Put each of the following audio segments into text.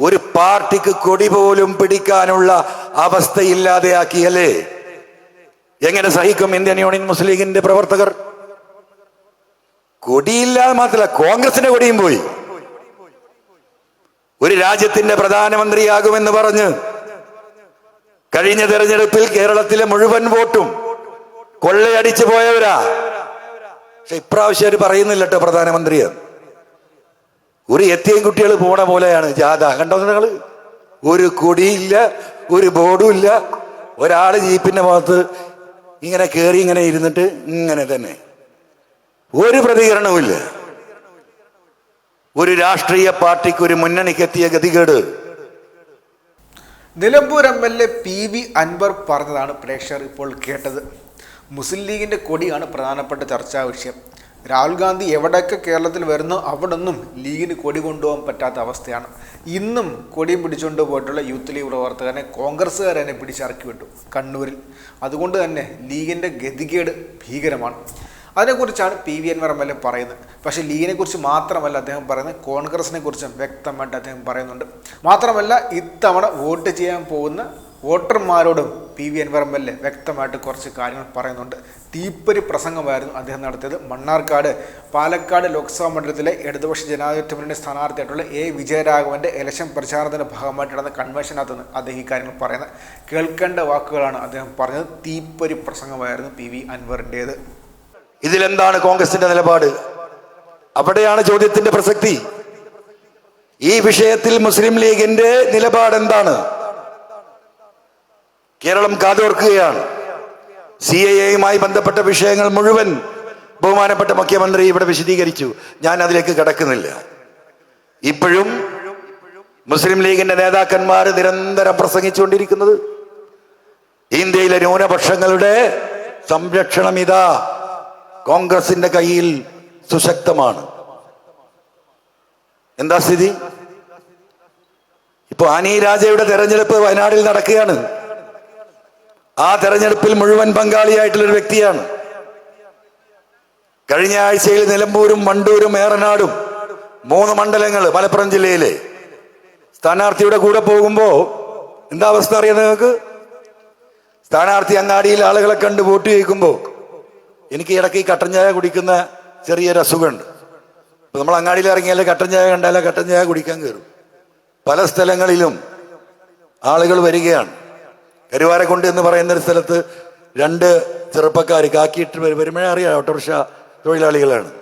ഒരു പാർട്ടിക്ക് കൊടി പോലും പിടിക്കാനുള്ള അവസ്ഥയില്ലാതെയാക്കിയല്ലേ? എങ്ങനെ സഹിക്കും ഇന്ത്യൻ യൂണിയൻ മുസ്ലിം ലീഗിന്റെ പ്രവർത്തകർ? കൊടിയില്ലാതെ മാത്രമല്ല കോൺഗ്രസിന്റെ കൊടിയും പോയി. ഒരു രാജ്യത്തിന്റെ പ്രധാനമന്ത്രിയാകുമെന്ന് പറഞ്ഞ് കഴിഞ്ഞ തെരഞ്ഞെടുപ്പിൽ കേരളത്തിലെ മുഴുവൻ വോട്ടും കൊള്ളയടിച്ചു പോയവരാ. പക്ഷെ ഇപ്രാവശ്യം അവർ പറയുന്നില്ല കേട്ടോ പ്രധാനമന്ത്രിയെ. ഒരു എത്തിയും കുട്ടികൾ പോണ പോലെയാണ് ജാഥ. കണ്ടോ നിങ്ങൾ? ഒരു കൊടിയില്ല ഒരു ബോർഡും ഇല്ല. ഒരാൾ ജീപ്പിന്റെ മുഖത്ത് ഇങ്ങനെ കയറി ഇങ്ങനെ ഇരുന്നിട്ട് ഇങ്ങനെ തന്നെ. ഒരു പ്രതികരണവുമില്ല ഒരു രാഷ്ട്രീയ പാർട്ടിക്ക് ഒരു മുന്നണിക്ക് എത്തിയ ഗതികേട്. Nilambur M L A P V Anvar പറഞ്ഞതാണ് പ്രേക്ഷകർ ഇപ്പോൾ കേട്ടത്. മുസ്ലിം ലീഗിന്റെ കൊടിയാണ് പ്രധാനപ്പെട്ട ചർച്ചാ വിഷയം. രാഹുൽ ഗാന്ധി എവിടെയൊക്കെ കേരളത്തിൽ വരുന്നോ അവിടെ ഒന്നും ലീഗിന് കൊടി കൊണ്ടുപോകാൻ പറ്റാത്ത അവസ്ഥയാണ്. ഇന്നും കൊടി പിടിച്ചുകൊണ്ട് പോയിട്ടുള്ള യൂത്ത് ലീഗ് പ്രവർത്തകനെ കോൺഗ്രസ്സുകാരനെ പിടിച്ചിറക്കി വിട്ടു കണ്ണൂരിൽ. അതുകൊണ്ട് തന്നെ ലീഗിന്റെ ഗതികേട് ഭീകരമാണ്. അതിനെക്കുറിച്ചാണ് P V Anvar M L A പറയുന്നത്. പക്ഷേ ലീഗിനെക്കുറിച്ച് മാത്രമല്ല അദ്ദേഹം പറയുന്നത് കോൺഗ്രസിനെ കുറിച്ചും വ്യക്തമായിട്ട് അദ്ദേഹം പറയുന്നുണ്ട്. മാത്രമല്ല ഇത്തവണ വോട്ട് ചെയ്യാൻ പോകുന്ന വോട്ടർമാരോടും P V Anvar M L A വ്യക്തമായിട്ട് കുറച്ച് കാര്യങ്ങൾ പറയുന്നുണ്ട്. തീപ്പൊരി പ്രസംഗമായിരുന്നു അദ്ദേഹം നടത്തിയത്. മണ്ണാർക്കാട് പാലക്കാട് ലോക്സഭാ മണ്ഡലത്തിലെ ഇടതുപക്ഷ ജനാധിപത്യ മുന്നണി സ്ഥാനാർത്ഥിയായിട്ടുള്ള എ. വിജയരാഘവന്റെ ഇലക്ഷൻ പ്രചാരണത്തിന്റെ ഭാഗമായിട്ട് നടന്ന കൺവെൻഷനകത്ത് നിന്ന് അദ്ദേഹം ഈ കാര്യങ്ങൾ പറയുന്നത്. കേൾക്കേണ്ട വാക്കുകളാണ് അദ്ദേഹം പറഞ്ഞത്. തീപ്പൊരി പ്രസംഗമായിരുന്നു പി വി അൻവറിന്റേത് ഇതിലെന്താണ് കോൺഗ്രസിന്റെ നിലപാട്? അവിടെയാണ് ചോദ്യത്തിന്റെ പ്രസക്തി. ഈ വിഷയത്തിൽ മുസ്ലിം ലീഗിന്റെ നിലപാട് എന്താണ് കേരളം കാതോർക്കുകയാണ്. സി എ എയുമായി ബന്ധപ്പെട്ട വിഷയങ്ങൾ മുഴുവൻ ബഹുമാനപ്പെട്ട മുഖ്യമന്ത്രി ഇവിടെ വിശദീകരിച്ചു. ഞാൻ അതിലേക്ക് കടക്കുന്നില്ല. ഇപ്പോഴും മുസ്ലിം ലീഗിന്റെ നേതാക്കന്മാർ നിരന്തരം പ്രസംഗിച്ചുകൊണ്ടിരിക്കുന്നത്. ഇന്ത്യയിലെ ന്യൂനപക്ഷങ്ങളുടെ സംരക്ഷണം ഇതാ. കോൺഗ്രസിന്റെ കയ്യിൽ സുശക്തമാണ്. എന്താ സ്ഥിതി? ഇപ്പൊ ആനി രാജയുടെ തെരഞ്ഞെടുപ്പ് വയനാടിൽ നടക്കുകയാണ്. ആ തെരഞ്ഞെടുപ്പിൽ മുഴുവൻ പങ്കാളിയായിട്ടുള്ള ഒരു വ്യക്തിയാണ്. കഴിഞ്ഞ ആഴ്ചയിൽ നിലമ്പൂരും വണ്ടൂരും ഏറനാടും മൂന്ന് മണ്ഡലങ്ങൾ മലപ്പുറം ജില്ലയിലെ സ്ഥാനാർത്ഥിയുടെ കൂടെ പോകുമ്പോ എന്താ അവസ്ഥ അറിയാം നിങ്ങൾക്ക്? സ്ഥാനാർത്ഥി അങ്ങാടിയിൽ ആളുകളെ കണ്ട് വോട്ട് ചോദിക്കുമ്പോൾ എനിക്ക് ഇടയ്ക്ക് കട്ടൻ ചായ കുടിക്കുന്ന ചെറിയൊരു അസുഖമുണ്ട്. നമ്മൾ അങ്ങാടിയിൽ ഇറങ്ങിയാലേ കട്ടൻ ചായ കണ്ടാലേ കട്ടൻ ചായ കുടിക്കാൻ കയറും. പല സ്ഥലങ്ങളിലും ആളുകൾ വരികയാണ്. കരുവാരക്കുണ്ട് എന്ന് പറയുന്ന ഒരു സ്ഥലത്ത് രണ്ട് ചെറുപ്പക്കാർ കാക്കിയിട്ട് വരും വരുമ്പോഴേ അറിയാം ഓട്ടോറിക്ഷ തൊഴിലാളികളാണ്.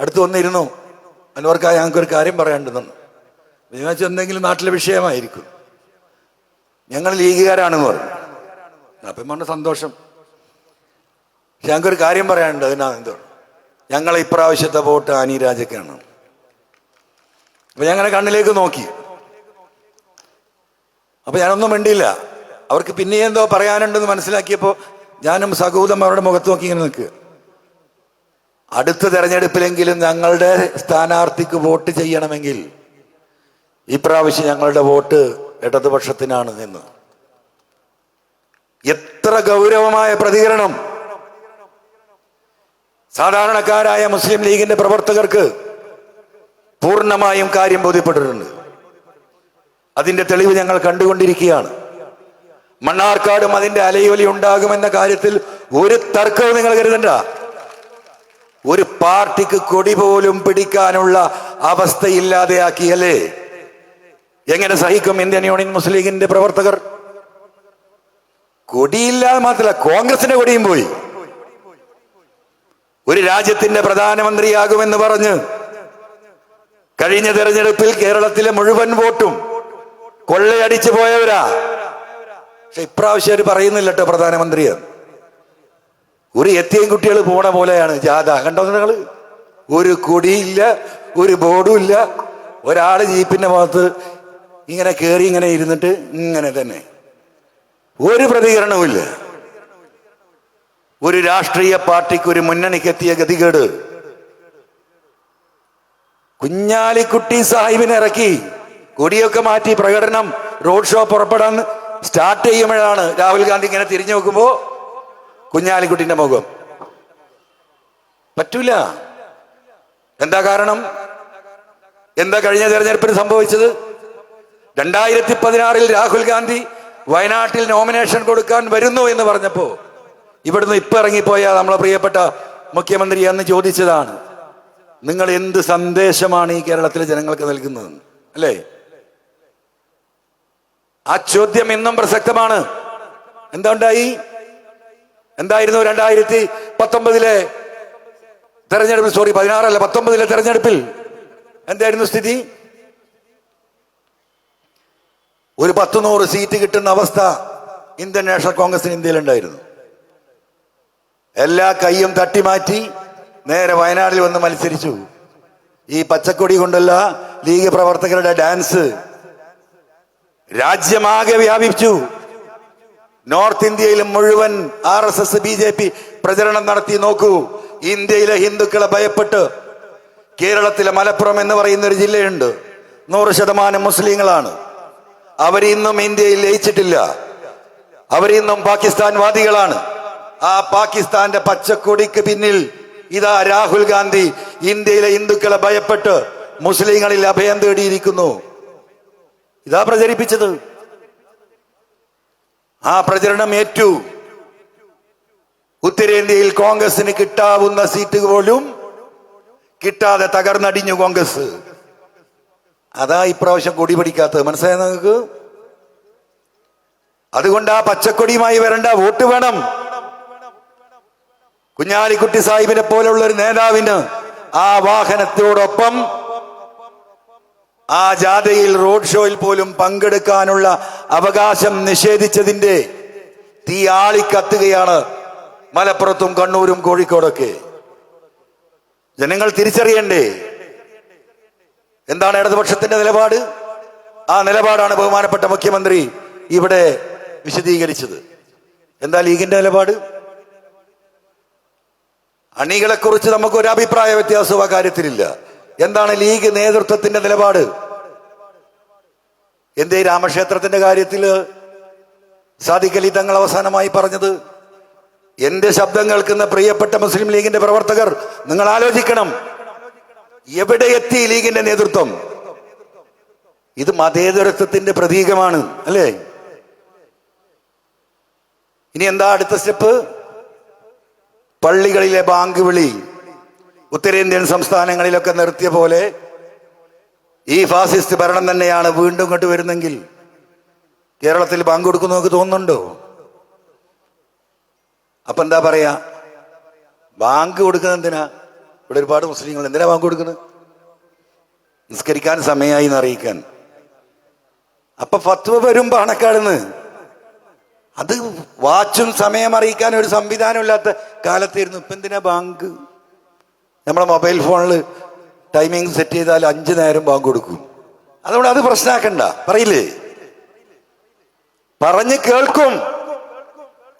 അടുത്ത് വന്നിരുന്നു. അൻവർക്കാ ഞങ്ങൾക്കൊരു കാര്യം പറയാണ്ടെന്നു നിങ്ങൾ എന്തെങ്കിലും നാട്ടിലെ വിഷയമായിരിക്കും. ഞങ്ങൾ ലീഗുകാരാണെന്ന് പറഞ്ഞു. അപ്പം പറഞ്ഞ സന്തോഷം. പക്ഷെ ഞങ്ങൾക്കൊരു കാര്യം പറയാനുണ്ട് അതിനാ എന്തോ. ഞങ്ങൾ ഇപ്രാവശ്യത്തെ വോട്ട് ആനി രാജക്കാണ്. അപ്പൊ ഞങ്ങളെ കണ്ണിലേക്ക് നോക്കി. അപ്പൊ ഞാനൊന്നും മിണ്ടിയില്ല. അവർക്ക് പിന്നെ എന്തോ പറയാനുണ്ടെന്ന് മനസ്സിലാക്കിയപ്പോ ഞാനും സഹൂതം അവരുടെ മുഖത്ത് നോക്കി ഇങ്ങനെ നിൽക്കുക അടുത്ത തെരഞ്ഞെടുപ്പിലെങ്കിലും ഞങ്ങളുടെ സ്ഥാനാർത്ഥിക്ക് വോട്ട് ചെയ്യണമെങ്കിൽ ഇപ്രാവശ്യം ഞങ്ങളുടെ വോട്ട് ഇടതുപക്ഷത്തിനാണ് നിന്ന്. എത്ര ഗൗരവമായ പ്രതികരണം. സാധാരണക്കാരായ മുസ്ലിം ലീഗിന്റെ പ്രവർത്തകർക്ക് പൂർണമായും കാര്യം ബോധ്യപ്പെട്ടിട്ടുണ്ട്. അതിന്റെ തെളിവ് ഞങ്ങൾ കണ്ടുകൊണ്ടിരിക്കുകയാണ്. മണ്ണാർക്കാടും അതിന്റെ അലയൊലി ഉണ്ടാകുമെന്ന കാര്യത്തിൽ ഒരു തർക്കവും നിങ്ങൾ കരുതണ്ട. ഒരു പാർട്ടിക്ക് കൊടി പോലും പിടിക്കാനുള്ള അവസ്ഥയില്ലാതെയാക്കിയല്ലേ? എങ്ങനെ സഹിക്കും ഇന്ത്യൻ യൂണിയൻ മുസ്ലിം ലീഗിന്റെ പ്രവർത്തകർ? കൊടിയില്ലാതെ മാത്രമല്ല കോൺഗ്രസിന്റെ കൊടിയും പോയി. ഒരു രാജ്യത്തിന്റെ പ്രധാനമന്ത്രിയാകുമെന്ന് പറഞ്ഞ് കഴിഞ്ഞ തെരഞ്ഞെടുപ്പിൽ കേരളത്തിലെ മുഴുവൻ വോട്ടും കൊള്ളയടിച്ചു പോയവരാ. പക്ഷെ ഇപ്രാവശ്യം അവർ പറയുന്നില്ല കേട്ടോ ഒരു എത്തിയും കുട്ടികൾ പോണ പോലെയാണ് ജാഥ. കണ്ടോ നിങ്ങൾ ഒരു കൊടിയില്ല ഒരു ബോർഡും ഇല്ല ഒരാൾ ജീപ്പിന്റെ ഭാഗത്ത് ഇങ്ങനെ കയറി ഇങ്ങനെ ഇരുന്നിട്ട് ഇങ്ങനെ തന്നെ. ഒരു പ്രതികരണവുമില്ല. ഒരു രാഷ്ട്രീയ പാർട്ടിക്ക് ഒരു മുന്നണിക്ക് എത്തിയ ഗതികേട്. കുഞ്ഞാലിക്കുട്ടി സാഹിബിനെ ഇറക്കി. കൊടിയൊക്കെ മാറ്റി പ്രകടനം റോഡ് ഷോ പുറപ്പെടാൻ സ്റ്റാർട്ട് ചെയ്യുമ്പോഴാണ് രാഹുൽ ഗാന്ധി ഇങ്ങനെ തിരിഞ്ഞു നോക്കുമ്പോ കുഞ്ഞാലിക്കുട്ടിന്റെ മുഖം. പറ്റൂല. എന്താ കാരണം? എന്താ കഴിഞ്ഞ തെരഞ്ഞെടുപ്പിന് സംഭവിച്ചത്? രണ്ടായിരത്തി പതിനാറിൽ രാഹുൽ ഗാന്ധി വയനാട്ടിൽ നോമിനേഷൻ കൊടുക്കാൻ വരുന്നു എന്ന് പറഞ്ഞപ്പോ ഇവിടുന്ന് ഇപ്പൊ ഇറങ്ങിപ്പോയ നമ്മളെ പ്രിയപ്പെട്ട മുഖ്യമന്ത്രി അന്ന് ചോദിച്ചതാണ് നിങ്ങൾ എന്ത് സന്ദേശമാണ് ഈ കേരളത്തിലെ ജനങ്ങൾക്ക് നൽകുന്നത്? അല്ലേ? ആ ചോദ്യം ഇന്നും പ്രസക്തമാണ്. എന്താ എന്തായിരുന്നു രണ്ടായിരത്തി പത്തൊമ്പതിലെ തെരഞ്ഞെടുപ്പിൽ സോറി പതിനാറല്ല പത്തൊമ്പതിലെ തെരഞ്ഞെടുപ്പിൽ? എന്തായിരുന്നു സ്ഥിതി? ഒരു പത്ത് നൂറ് സീറ്റ് കിട്ടുന്ന അവസ്ഥ ഇന്ത്യൻ നാഷണൽ കോൺഗ്രസിന് ഇന്ത്യയിലുണ്ടായിരുന്നു. എല്ലാ കൈയും തട്ടി മാറ്റി നേരെ വയനാട്ടിൽ വന്ന് മത്സരിച്ചു. ഈ പച്ചക്കൊടി കൊണ്ടുള്ള ലീഗ് പ്രവർത്തകരുടെ ഡാൻസ് രാജ്യമാകെ വ്യാപിച്ചു നോർത്ത് ഇന്ത്യയിൽ മുഴുവൻ R S S B J P പ്രചരണം നടത്തി നോക്കൂ. ഇന്ത്യയിലെ ഹിന്ദുക്കളെ ഭയപ്പെട്ട് കേരളത്തിലെ മലപ്പുറം എന്ന് പറയുന്ന ഒരു ജില്ലയുണ്ട്. നൂറ് ശതമാനം മുസ്ലിങ്ങളാണ്. അവരിന്നും ഇന്ത്യയിൽ ലയിച്ചിട്ടില്ല. അവരിന്നും പാകിസ്ഥാൻ വാദികളാണ്. ആ പാകിസ്ഥാന്റെ പച്ചക്കൊടിക്ക് പിന്നിൽ ഇതാ രാഹുൽ ഗാന്ധി ഇന്ത്യയിലെ ഹിന്ദുക്കളെ ഭയപ്പെട്ട് മുസ്ലിങ്ങളിൽ അഭയം തേടിയിരിക്കുന്നു. ഇതാ പ്രചരിപ്പിച്ചത്. ആ പ്രചരണം ഏറ്റു. ഉത്തരേന്ത്യയിൽ കോൺഗ്രസിന് കിട്ടാവുന്ന സീറ്റ് പോലും കിട്ടാതെ തകർന്നടിഞ്ഞു കോൺഗ്രസ്. അതാ ഇപ്രാവശ്യം കൊടി പിടിക്കാത്തത്. മനസ്സിലായ നിങ്ങൾക്ക്? അതുകൊണ്ട് ആ പച്ചക്കൊടിയുമായി വരണ്ട വോട്ട് വേണം. കുഞ്ഞാലിക്കുട്ടി സാഹിബിനെ പോലുള്ള ഒരു നേതാവിന് ആ വാഹനത്തോടൊപ്പം ആ ജാഥയിൽ റോഡ് ഷോയിൽ പോലും പങ്കെടുക്കാനുള്ള അവകാശം നിഷേധിച്ചതിന്റെ തീ ആളിക്കത്തുകയാണ് മലപ്പുറത്തും കണ്ണൂരും കോഴിക്കോടൊക്കെ. ജനങ്ങൾ തിരിച്ചറിയണ്ടേ? എന്താണ് ഇടതുപക്ഷത്തിന്റെ നിലപാട്? ആ നിലപാടാണ് ബഹുമാനപ്പെട്ട മുഖ്യമന്ത്രി ഇവിടെ വിശദീകരിച്ചത്. എന്താ ലീഗിന്റെ നിലപാട്? അണികളെ കുറിച്ച് നമുക്ക് ഒരു അഭിപ്രായ വ്യത്യാസവും ആ കാര്യത്തിലില്ല. എന്താണ് ലീഗ് നേതൃത്വത്തിന്റെ നിലപാട്? എന്തേ രാമക്ഷേത്രത്തിന്റെ കാര്യത്തിൽ സാദിഖലി തങ്ങൾ അവസാനമായി പറഞ്ഞത്? എന്റെ ശബ്ദം കേൾക്കുന്ന പ്രിയപ്പെട്ട മുസ്ലിം ലീഗിന്റെ പ്രവർത്തകർ നിങ്ങൾ ആലോചിക്കണം. എവിടെ എത്തി ലീഗിന്റെ നേതൃത്വം? ഇത് മതേതരത്വത്തിന്റെ പ്രതീകമാണ് അല്ലേ? ഇനി എന്താ അടുത്ത സ്റ്റെപ്പ്? പള്ളികളിലെ ബാങ്ക് വിളി. ഉത്തരേന്ത്യൻ സംസ്ഥാനങ്ങളിലൊക്കെ നിർത്തിയ പോലെ ഈ ഫാസിസ്റ്റ് ഭരണം തന്നെയാണ് വീണ്ടും ഇങ്ങോട്ട് വരുന്നെങ്കിൽ കേരളത്തിൽ ബാങ്ക് കൊടുക്കുന്നു നമുക്ക് തോന്നുന്നുണ്ടോ? അപ്പൊ എന്താ പറയാ? ബാങ്ക് കൊടുക്കുന്നത് എന്തിനാ? ഇവിടെ ഒരുപാട് മുസ്ലിങ്ങൾ എന്തിനാ ബാങ്ക് കൊടുക്കുന്നത്? നിസ്കരിക്കാൻ സമയമായി എന്ന് അറിയിക്കാൻ. അപ്പൊ ഫത്വ വരും പാണക്കാടുന്ന് അത് വാച്ചും സമയം അറിയിക്കാൻ ഒരു സംവിധാനം ഇല്ലാത്ത കാലത്തായിരുന്നു. ഇപ്പൊ എന്തിനാ ബാങ്ക് നമ്മളെ മൊബൈൽ ഫോണിൽ ടൈമിംഗ് സെറ്റ് ചെയ്താൽ അഞ്ചു നേരം ബാങ്ക് കൊടുക്കും. അതുകൊണ്ട് അത് പ്രശ്നമാക്കണ്ട പറയില്ലേ? പറഞ്ഞ് കേൾക്കും.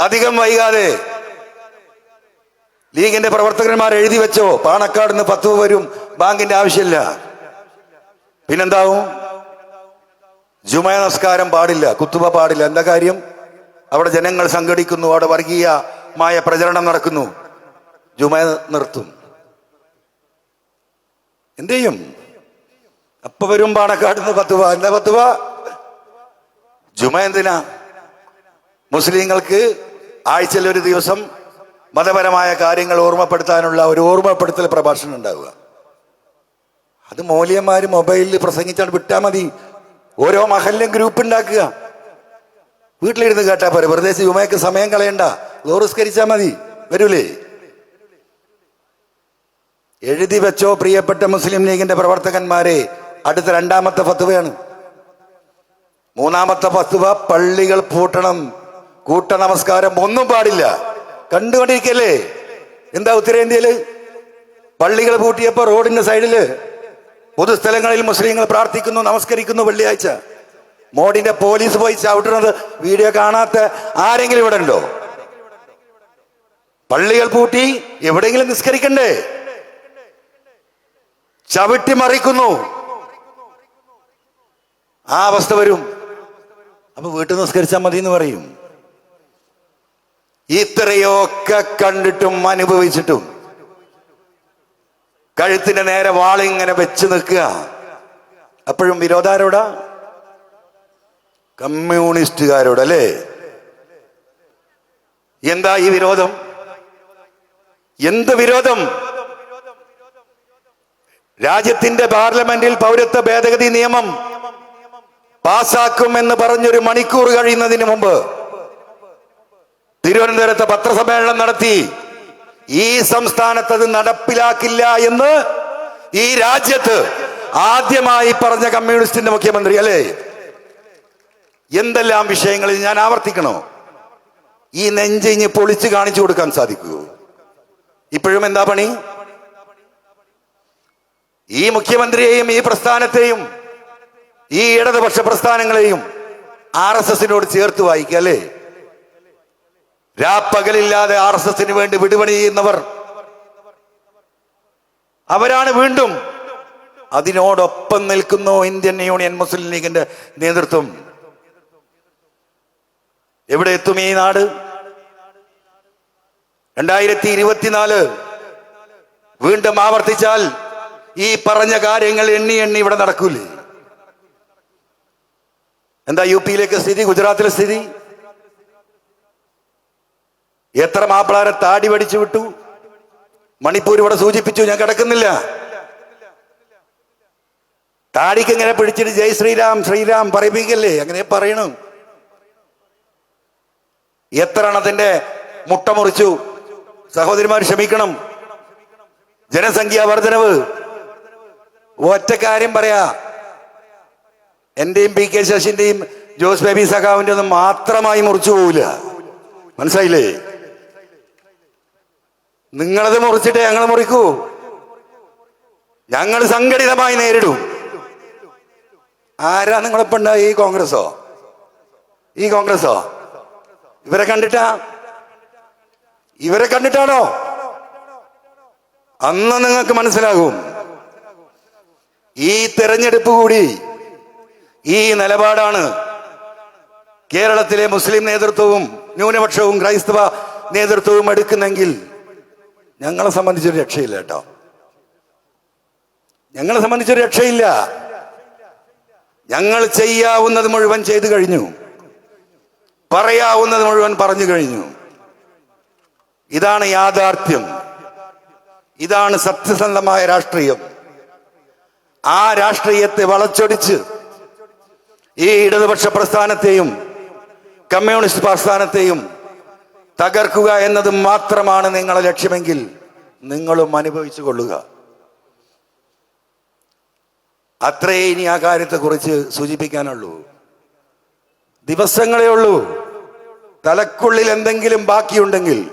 അധികം വൈകാതെ. ലീഗിന്റെ പ്രവർത്തകന്മാർ എഴുതി വെച്ചോ? പാണക്കാട് നിന്ന് പത്ത് വരും. ബാങ്കിന്റെ ആവശ്യമില്ല. പിന്നെന്താവും? ജുമ നമസ്കാരം പാടില്ല. കുത്തുബ പാടില്ല. എന്താ കാര്യം? അവിടെ ജനങ്ങൾ സംഘടിക്കുന്നു. അവിടെ വർഗീയമായ പ്രചരണം നടക്കുന്നു. ജുമ നിർത്തും. എന്ത് ചെയ്യും? അപ്പൊ വരും പാണക്കാടുന്ന് പത്തുവ എന്താ പത്തുവ? ജുമ എന്തിനാ? മുസ്ലിങ്ങൾക്ക് ആഴ്ചയിൽ ഒരു ദിവസം മതപരമായ കാര്യങ്ങൾ ഓർമ്മപ്പെടുത്താനുള്ള ഒരു ഓർമ്മപ്പെടുത്തൽ പ്രഭാഷണം ഉണ്ടാവുക. അത് മൂല്യന്മാര് മൊബൈലിൽ പ്രസംഗിച്ചാണ് വിട്ടാൽ മതി. ഓരോ മഹല്ലും ഗ്രൂപ്പ് ഉണ്ടാക്കുക. വീട്ടിലിരുന്ന് കേട്ടാ പോരെ. വെറുതെ ജുമയ്ക്ക് സമയം കളയണ്ട. ലോറിസ്കരിച്ചാ മതി. വരൂലേ? എഴുതി വെച്ചോ പ്രിയപ്പെട്ട മുസ്ലിം ലീഗിന്റെ പ്രവർത്തകന്മാരെ. അടുത്ത രണ്ടാമത്തെ ഫത്തുവയാണ് മൂന്നാമത്തെ ഫത്തുവ പള്ളികൾ പൂട്ടണം. കൂട്ട നമസ്കാരം ഒന്നും പാടില്ല. കണ്ടുകൊണ്ടിരിക്കല്ലേ? എന്താ ഉത്തരേന്ത്യയിൽ? പള്ളികൾ പൂട്ടിയപ്പോ റോഡിന്റെ സൈഡിൽ പൊതുസ്ഥലങ്ങളിൽ മുസ്ലിങ്ങൾ പ്രാർത്ഥിക്കുന്നു നമസ്കരിക്കുന്നു വെള്ളിയാഴ്ച. മോഡിന്റെ പോലീസ് പോയി ചവിട്ടുന്നത് വീഡിയോ കാണാത്ത ആരെങ്കിലും ഇവിടെ ഉണ്ടോ? പള്ളികൾ പൂട്ടി എവിടെയെങ്കിലും നിസ്കരിക്കണ്ടേ? ചവിട്ടി മറിക്കുന്നു. ആ അവസ്ഥ വരും. അപ്പൊ വീട്ടിൽ നിസ്കരിച്ചാൽ മതി എന്ന് പറയും. ഇത്രയൊക്കെ കണ്ടിട്ടും അനുഭവിച്ചിട്ടും കഴുത്തിന്റെ നേരെ വാളിങ്ങനെ വെച്ച് നിൽക്കുക. അപ്പോഴും വിരോധാരോടാ? കമ്മ്യൂണിസ്റ്റുകാരോട് അല്ലേ? എന്താ ഈ വിരോധം? എന്ത് വിരോധം? രാജ്യത്തിന്റെ പാർലമെന്റിൽ പൗരത്വ ഭേദഗതി നിയമം പാസാക്കും എന്ന് പറഞ്ഞൊരു മണിക്കൂർ കഴിയുന്നതിന് മുമ്പ് തിരുവനന്തപുരത്ത് പത്രസമ്മേളനം നടത്തി ഈ സംസ്ഥാനത്ത് അത് നടപ്പിലാക്കില്ല എന്ന് ഈ രാജ്യത്ത് ആദ്യമായി പറഞ്ഞ കമ്മ്യൂണിസ്റ്റിന്റെ മുഖ്യമന്ത്രി അല്ലേ? എന്തെല്ലാം വിഷയങ്ങളിൽ ഞാൻ ആവർത്തിക്കണോ? ഈ നെഞ്ചിഞ്ഞ് പൊളിച്ച് കാണിച്ചു കൊടുക്കാൻ സാധിക്കുമോ ഇപ്പോഴും എന്താ പണി? ഈ മുഖ്യമന്ത്രിയെയും ഈ പ്രസ്ഥാനത്തെയും ഈ ഇടതുപക്ഷ പ്രസ്ഥാനങ്ങളെയും ആർ എസ് എസിനോട് ചേർത്ത് വായിക്കുക അല്ലേ? രാപ്പകലില്ലാതെ ആർ എസ് എസിന് വേണ്ടി വിടുപണി ചെയ്യുന്നവർ. അവരാണ് വീണ്ടും അതിനോടൊപ്പം നിൽക്കുന്നു ഇന്ത്യൻ യൂണിയൻ മുസ്ലിം ലീഗിന്റെ നേതൃത്വം. എവിടെ എത്തും ഈ നാട്? രണ്ടായിരത്തി ഇരുപത്തിനാല് വീണ്ടും ആവർത്തിച്ചാൽ ഈ പറഞ്ഞ കാര്യങ്ങൾ എണ്ണി എണ്ണി ഇവിടെ നടക്കൂലേ? എന്താ യു പിയിലേക്ക് സ്ഥിതി? ഗുജറാത്തിലെ സ്ഥിതി? എത്ര മാപ്പിളാരെ താടി പഠിച്ചു വിട്ടു? മണിപ്പൂർ ഇവിടെ സൂചിപ്പിച്ചു ഞാൻ കിടക്കുന്നില്ല. താടിക്ക് ഇങ്ങനെ പിടിച്ചിട്ട് ജയ് ശ്രീരാം ശ്രീരാം പറയിപ്പിക്കല്ലേ? അങ്ങനെ പറയണം. എത്ര എണ്ണത്തിന്റെ മുട്ട മുറിച്ചു? സഹോദരിമാർ ക്ഷമിക്കണം. ജനസംഖ്യാ വർധനവ്. ഒറ്റ കാര്യം പറയാ. എന്റെയും പി കെ ശശിന്റെയും ജോസ് ബേബി സഖാവിന്റെ ഒന്നും മാത്രമായി മുറിച്ചു പോവില്ല. മനസ്സിലായില്ലേ? നിങ്ങളത് മുറിച്ചിട്ട് ഞങ്ങൾ മുറിക്കൂ. ഞങ്ങൾ സംഘടിതമായി നേരിടും. ആരാ നിങ്ങളിപ്പോ ഈ കോൺഗ്രസോ? ഈ കോൺഗ്രസോ? ഇവരെ കണ്ടിട്ടാ? ഇവരെ കണ്ടിട്ടാണോ? അന്ന് നിങ്ങൾക്ക് മനസ്സിലാകും. ഈ തെരഞ്ഞെടുപ്പ് കൂടി ഈ നിലപാടാണ് കേരളത്തിലെ മുസ്ലിം നേതൃത്വവും ന്യൂനപക്ഷവും ക്രൈസ്തവ നേതൃത്വവും എടുക്കുന്നെങ്കിൽ ഞങ്ങളെ സംബന്ധിച്ചൊരു രക്ഷയില്ല കേട്ടോ. ഞങ്ങളെ സംബന്ധിച്ചൊരു രക്ഷയില്ല. ഞങ്ങൾ ചെയ്യാവുന്നത് മുഴുവൻ ചെയ്തു കഴിഞ്ഞു. പറയാവുന്നത് മുഴുവൻ പറഞ്ഞു കഴിഞ്ഞു. ഇതാണ് യാഥാർത്ഥ്യം. ഇതാണ് സത്യസന്ധമായ രാഷ്ട്രീയം. ആ രാഷ്ട്രീയത്തെ വളച്ചൊടിച്ച് ഈ ഇടതുപക്ഷ പ്രസ്ഥാനത്തെയും കമ്മ്യൂണിസ്റ്റ് പ്രസ്ഥാനത്തെയും തകർക്കുക എന്നത് മാത്രമാണ് നിങ്ങളെ ലക്ഷ്യമെങ്കിൽ നിങ്ങളും അനുഭവിച്ചു കൊള്ളുക. അത്രേ ഇനി ആ കാര്യത്തെക്കുറിച്ച് സൂചിപ്പിക്കാനുള്ളൂ. ദിവസങ്ങളേ ഉള്ളൂ. തലക്കുള്ളിൽ എന്തെങ്കിലും ബാക്കിയുണ്ടെങ്കിൽ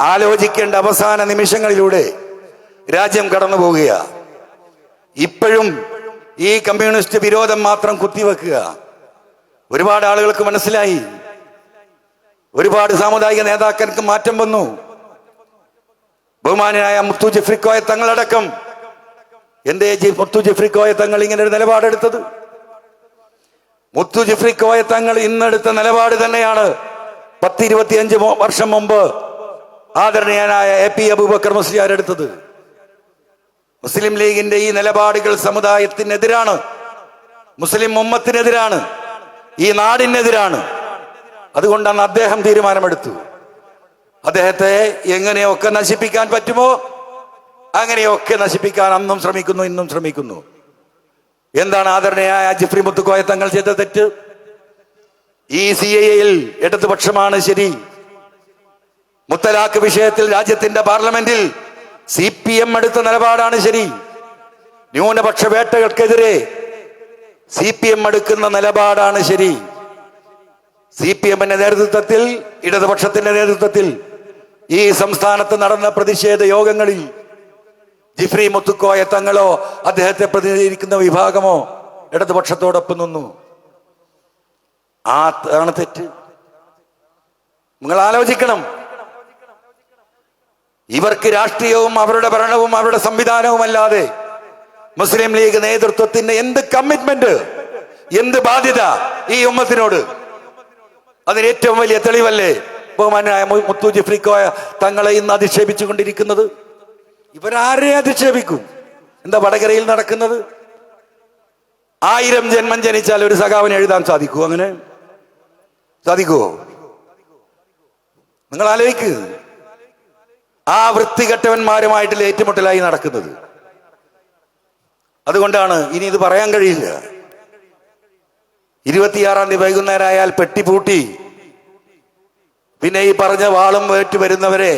ആലോചിക്കേണ്ട അവസാന നിമിഷങ്ങളിലൂടെ രാജ്യം കടന്നു പോവുക ഇപ്പോഴും ഈ കമ്മ്യൂണിസ്റ്റ് വിരോധം മാത്രം കുത്തിവെക്കുക. ഒരുപാട് ആളുകൾക്ക് മനസ്സിലായി. ഒരുപാട് സാമുദായിക നേതാക്കൾക്ക് മാറ്റം വന്നു. ബഹുമാനായ മുത്തു ജഫ്രിക്കോയ തങ്ങളടക്കം. എന്തേ ജി മുത്തു ജഫ്രിക്കോയ തങ്ങൾ ഇങ്ങനെ ഒരു നിലപാടെടുത്തത്? മുത്തു ജിഫ്രിക്കോയ തങ്ങൾ ഇന്നെടുത്ത നിലപാട് തന്നെയാണ്. പത്തിരുപത്തിയഞ്ച് വർഷം മുമ്പ് ആദരണീയനായ എ പി അബൂബക്കർ മുസ്ലിയാർ എടുത്തത് മുസ്ലിം ലീഗിന്റെ ഈ നിലപാടുകൾ സമുദായത്തിനെതിരാണ്. മുസ്ലിം ഉമ്മത്തിനെതിരാണ്. ഈ നാടിനെതിരാണ്. അതുകൊണ്ടാണ് അദ്ദേഹം തീരുമാനമെടുത്തു. അദ്ദേഹത്തെ എങ്ങനെയൊക്കെ നശിപ്പിക്കാൻ പറ്റുമോ അങ്ങനെയൊക്കെ നശിപ്പിക്കാൻ അന്നും ശ്രമിക്കുന്നു ഇന്നും ശ്രമിക്കുന്നു. എന്താണ് ആദരണീയായ ജിഫ്രി മുത്തുക്കോയ തങ്ങൾ ചെയ്ത തെറ്റ്? ഈ സി എയിൽ ഇടതുപക്ഷമാണ് ശരി. മുത്തലാഖ് വിഷയത്തിൽ രാജ്യത്തിന്റെ പാർലമെന്റിൽ സി പി എം എടുത്ത നിലപാടാണ് ശരി. ന്യൂനപക്ഷ വേട്ടകൾക്കെതിരെ സി പി എം എടുക്കുന്ന നിലപാടാണ് ശരി. സി പി എമ്മിന്റെ നേതൃത്വത്തിൽ ഇടതുപക്ഷത്തിന്റെ നേതൃത്വത്തിൽ ഈ സംസ്ഥാനത്ത് നടന്ന പ്രതിഷേധ യോഗങ്ങളിൽ ജിഫ്രി മുത്തുക്കോയ തങ്ങളോ അദ്ദേഹത്തെ പ്രതിനിധീകരിക്കുന്ന വിഭാഗമോ ഇടതുപക്ഷത്തോടൊപ്പം നിന്നു. ആ തെറ്റ്. നിങ്ങൾ ആലോചിക്കണം. ഇവർക്ക് രാഷ്ട്രീയവും അവരുടെ ഭരണവും അവരുടെ സംവിധാനവും അല്ലാതെ മുസ്ലിം ലീഗ് നേതൃത്വത്തിന്റെ എന്ത് കമ്മിറ്റ്മെന്റ് എന്ത് ബാധ്യത ഈ ഉമ്മത്തിനോട്? അതിന് ഏറ്റവും വലിയ തെളിവല്ലേ ബഹുമാനായ മുത്തു ജിഫ്രിക്കോയ തങ്ങളെ ഇന്ന് അധിക്ഷേപിച്ചു കൊണ്ടിരിക്കുന്നത് ഇവരാരെ അധിക്ഷേപിക്കും? എന്താ വടകരയിൽ നടക്കുന്നത്? ആയിരം ജന്മം ജനിച്ചാൽ ഒരു സഖാവിന് എഴുതാൻ സാധിക്കൂ അങ്ങനെ? സാധിക്കുമോ നിങ്ങൾ ആലോചിക്ക്. ആ വൃത്തികെട്ടവന്മാരുമായിട്ടുള്ള ഏറ്റുമുട്ടലായി നടക്കുന്നത്. അതുകൊണ്ടാണ് ഇനി ഇത് പറയാൻ കഴിയില്ല ഇരുപത്തിയാറാം തീയതി വൈകുന്നേരം ആയാൽ പെട്ടി പൂട്ടി. പിന്നെ ഈ പറഞ്ഞ വാളും വേറ്റ് വരുന്നവരെ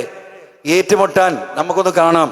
ഏറ്റുമുട്ടാൻ നമുക്കൊന്ന് കാണാം.